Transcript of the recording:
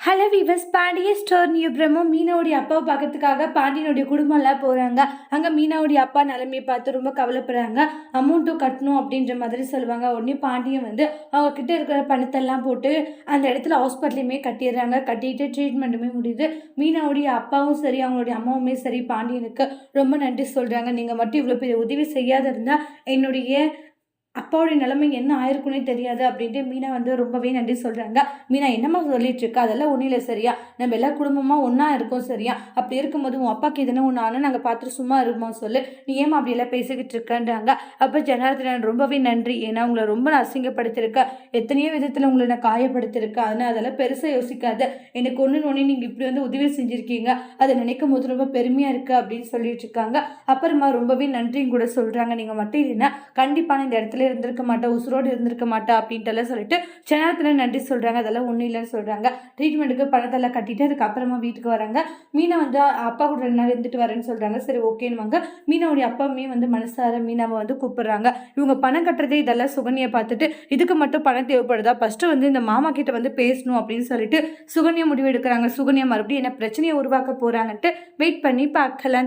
Hello views Pandiya store new promo மீனாவுடைய அப்பாவை பார்க்கறதுக்காக பாண்டியனுடைய குடும்பம்லாம் போகிறாங்க அங்கே மீனாவுடைய அப்பா நிலைமையை பார்த்து ரொம்ப கவலைப்படுறாங்க. அமௌண்ட்டும் கட்டணும் அப்படின்ற மாதிரி சொல்லுவாங்க. உடனே பாண்டியன் வந்து அவங்கக்கிட்ட இருக்கிற பணத்தெல்லாம் போட்டு அந்த இடத்துல ஹாஸ்பிட்டலையுமே கட்டிடுறாங்க. கட்டிட்டு ட்ரீட்மெண்ட்டுமே முடியுது. மீனாவுடைய அப்பாவும் சரி அவங்களுடைய அம்மாவுமே சரி. பாண்டியனுக்கு ரொம்ப நன்றி சொல்கிறாங்க நீங்கள் மட்டும் இவ்வளோ பெரிய உதவி செய்யாத இருந்தால் என்னுடைய அப்பாவுடைய நிலைமை என்ன ஆயிருக்குன்னே தெரியாது அப்படின்ட்டு மீனா வந்து ரொம்பவே நன்றி சொல்கிறாங்க மீனா என்னம்மா சொல்லிட்டு இருக்கா? அதெல்லாம் ஒன்றும் இல்லை சரியா? நம்ம எல்லா குடும்பமாக ஒன்றா இருக்கோம் சரியா? அப்படி இருக்கும்போது உன் அப்பாவுக்கு எதுனா ஒன்று ஆனால் நாங்கள் பார்த்துட்டு சும்மா இருப்போம் சொல்லு. நீ ஏமா அப்படி எல்லாம் பேசிக்கிட்டு இருக்கன்றாங்க. அப்போ ஜனார்தனன் ரொம்பவே நன்றி. ஏன்னா உங்களை ரொம்ப நான் அசிங்கப்படுத்திருக்கேன் எத்தனையோ விதத்தில் உங்களை நான் காயப்படுத்திருக்கேன் அதனால் அதெல்லாம் பெருசாக யோசிக்காது. எனக்கு ஒன்று ஒன்று நீங்கள் இப்படி வந்து உதவி செஞ்சுருக்கீங்க. அதை நினைக்கும் போது ரொம்ப பெருமையாக இருக்குது அப்படின்னு சொல்லிட்டு இருக்காங்க. அப்புறமா ரொம்பவே நன்றியும் கூட சொல்கிறாங்க நீங்கள் மட்டும் இல்லைன்னா கண்டிப்பான இந்த இடத்துல இருந்திருக்க மாட்டா உசுரோடு இருந்திருக்க மாட்டா அப்படின்ட்டுலாம் சொல்லிட்டு சில நன்றி சொல்கிறாங்க அதெல்லாம் ஒன்றும் இல்லைன்னு சொல்கிறாங்க ட்ரீட்மெண்ட்டுக்கு பணத்தெல்லாம் கட்டிட்டு அதுக்கப்புறமா வீட்டுக்கு வராங்க. மீனை வந்து அப்பா கூட ரெண்டு நாள் இருந்துட்டு வரேன்னு சொல்கிறாங்க சரி ஓகேன்னுவாங்க. மீனாவுடைய அப்பாவுமே வந்து மனசார மீனாவை வந்து கூப்பிடுறாங்க. இவங்க பணம் கட்டுறதே இதெல்லாம் சுகன்யை பார்த்துட்டு இதுக்கு மட்டும் பணம் தேவைப்படுதா? ஃபஸ்ட்டு வந்து இந்த மாமா கிட்ட வந்து பேசணும் அப்படின்னு சொல்லிட்டு சுகன்யா முடிவு எடுக்கிறாங்க. சுகன்யா மறுபடியும் என்ன பிரச்சனையை உருவாக்க போகிறாங்கன்ட்டு வெயிட் பண்ணி பார்க்கலாம்